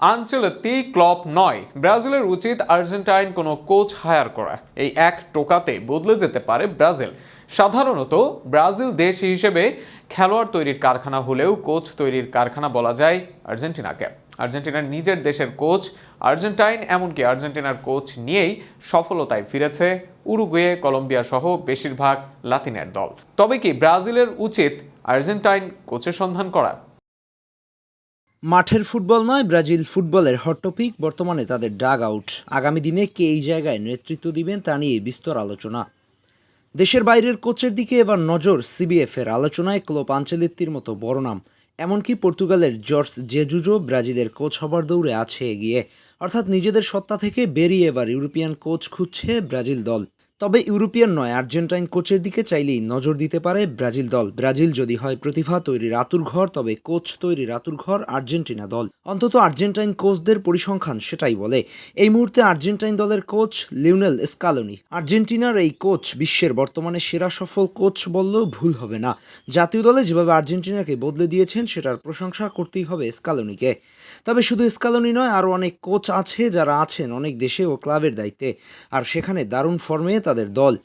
আঞ্চলতি Klopp নয়, ব্রাজিলের উচিত আর্জেন্টাইন কোনো কোচ হায়ার করা। এই এক টোকাতে বদলে যেতে পারে ব্রাজিল। সাধারণত ব্রাজিল দেশ হিসেবে খেলোয়াড় তৈরির কারখানা হলেও কোচ তৈরির কারখানা বলা যায় আর্জেন্টিনাকে। আর্জেন্টিনার নিজের দেশের কোচ, আর্জেন্টাইন এমনকি আর্জেন্টিনার কোচ নিয়েই সফলতায় ফিরেছে উরুগুয়ে, কলম্বিয়া সহ বেশিরভাগ লাতিনের দল। তবে কি ব্রাজিলের উচিত আর্জেন্টাইন কোচের সন্ধান করা? মাঠের ফুটবল নয়, ব্রাজিল ফুটবলের হট টপিক বর্তমানে তাদের ডাগ আউট আগামী দিনে কে এই জায়গায় নেতৃত্ব দিবেন তা নিয়ে বিস্তর আলোচনা। দেশের বাইরের কোচের দিকে এবার নজর সিবিএফ এর আলোচনায় ক্লোপ আঞ্চলিত্তির মতো বড় নাম। এমনকি পর্তুগালের জর্জ জেজুজো ব্রাজিলের কোচ হবার দৌড়ে আছে এগিয়ে। অর্থাৎ নিজেদের সত্তা থেকে বেরিয়ে এবার ইউরোপিয়ান কোচ খুঁজছে ব্রাজিল দল। তবে ইউরোপিয়ান নয়, আর্জেন্টাইন কোচের দিকে চাইলেই নজর দিতে পারে ব্রাজিল দল। ব্রাজিল যদি হয় প্রতিভা তৈরির আতুর ঘর, তবে কোচ তৈরির আতুর ঘর আর্জেন্টিনা দল। অন্তত আর্জেন্টাইন কোচদের পরিসংখ্যান সেটাই বলে। এই মুহূর্তে আর্জেন্টাইন দলের কোচ লিওনেল স্কালোনি। আর্জেন্টিনার এই কোচ বিশ্বের বর্তমানে সেরা সফল কোচ বললেও ভুল হবে না। জাতীয় দলে যেভাবে আর্জেন্টিনাকে বদলে দিয়েছেন, সেটার প্রশংসা করতেই হবে স্কালোনিকে। তবে শুধু স্কালোনি নয়, আরও অনেক কোচ আছে যারা আছেন অনেক দেশে ও ক্লাবের দায়িত্বে। আর সেখানে দারুণ ফর্মে তাদের দল।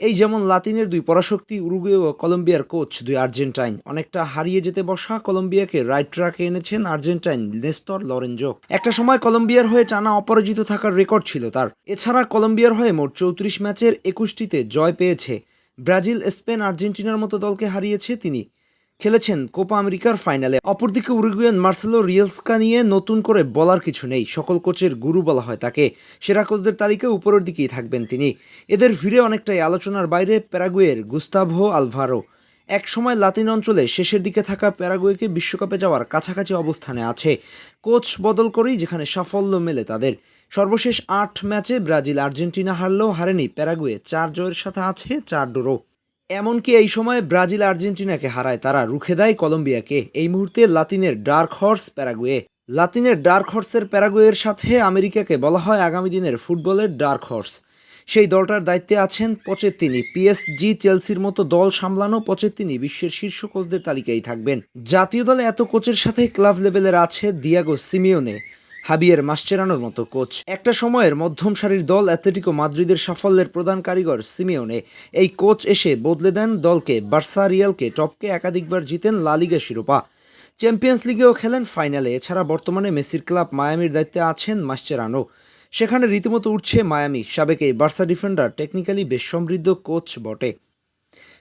এই যেমন লাতিনের দুই পরাশক্তি উরুগুয়ে ও কলম্বিয়ার কোচ, দুই আর্জেন্টাইন। অনেকটা হারিয়ে যেতে বসা কলম্বিয়াকে রাইট ট্র্যাকে এনেছেন আর্জেন্টাইন নেস্তর লরেঞ্জো। একটা সময় কলম্বিয়ার হয়ে টানা অপরাজিত থাকার রেকর্ড ছিল তার। এছাড়া কলম্বিয়ার হয়ে মোট চৌত্রিশ ম্যাচের একুশটিতে জয় পেয়েছে। ব্রাজিল, স্পেন, আর্জেন্টিনার মতো দলকে হারিয়েছে তিনি। খেলেছেন কোপা আমেরিকার ফাইনালে। অপরদিকে উরুগুয়ান মার্সেলো রিয়েলসকা নিয়ে নতুন করে বলার কিছু নেই। সকল কোচের গুরু বলা হয় তাকে। সেরা কোচদের তালিকা উপরের দিকেই থাকবেন তিনি। এদের ভিড়ে অনেকটাই আলোচনার বাইরে প্যারাগুয়ের গুস্তাভো আলভারো। এক সময় লাতিন অঞ্চলে শেষের দিকে থাকা প্যারাগুয়েকে বিশ্বকাপে যাওয়ার কাছাকাছি অবস্থানে আছে। কোচ বদল করেই যেখানে সাফল্য মেলে তাদের। সর্বশেষ আট ম্যাচে ব্রাজিল আর্জেন্টিনা হারলেও হারেনি প্যারাগুয়ে। চার জয়ের সাথে আছে চার ডোরো এমনকি এই সময় ব্রাজিল আর্জেন্টিনাকে হারায় তারা। রুখে দেয় কলম্বিয়াকে। এই মুহূর্তে লাতিনের ডার্ক হর্স প্যারাগুয়ে। লাতিনের ডার্ক হর্সের প্যারাগুয়ের সাথে আমেরিকাকে বলা হয় আগামী দিনের ফুটবলের ডার্ক হর্স। সেই দলটার দায়িত্বে আছেন পচেত্তিনি। পিএসজি চেলসির মতো দল সামলানো পচেত্তিনি বিশ্বের শীর্ষ কোচদের তালিকায় থাকবেন। জাতীয় দলে এত কোচের সাথে ক্লাব লেভেলের আছে দিয়াগো সিমিওনে। হাবিয়ের মাস্টেরানোর মতো কোচ। একটা সময়ের মধ্যম সারির দল অ্যাথলেটিকো মাদ্রিদের সাফল্যের প্রধান কারিগর সিমিওনে। এই কোচ এসে বদলে দেন দলকে। বার্সা রিয়ালকে টপকে একাধিকবার জিতেন লা লিগা শিরোপা। চ্যাম্পিয়ন্স লিগেও খেলেন ফাইনালে। এছাড়া বর্তমানে মেসির ক্লাব মায়ামির দায়িত্বে আছেন মাস্টেরানো সেখানে রীতিমতো উঠছে মায়ামি, সাবেক বার্সা ডিফেন্ডার, টেকনিক্যালি বেশ সমৃদ্ধ কোচ বটে।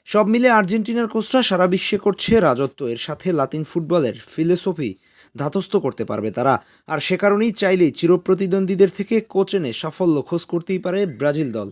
সব মিলে আর্জেন্টিনার কোচরা সারা বিশ্বে করছে রাজত্ব। এর সাথে লাতিন ফুটবলের ফিলোসফি ধাতস্থ করতে পারবে তারা। আর সে কারণেই চাইলেই চিরপ্রতিদ্বন্দ্বীদের থেকে কোচ এনে সাফল্য খোঁজ করতেই পারে ব্রাজিল দল।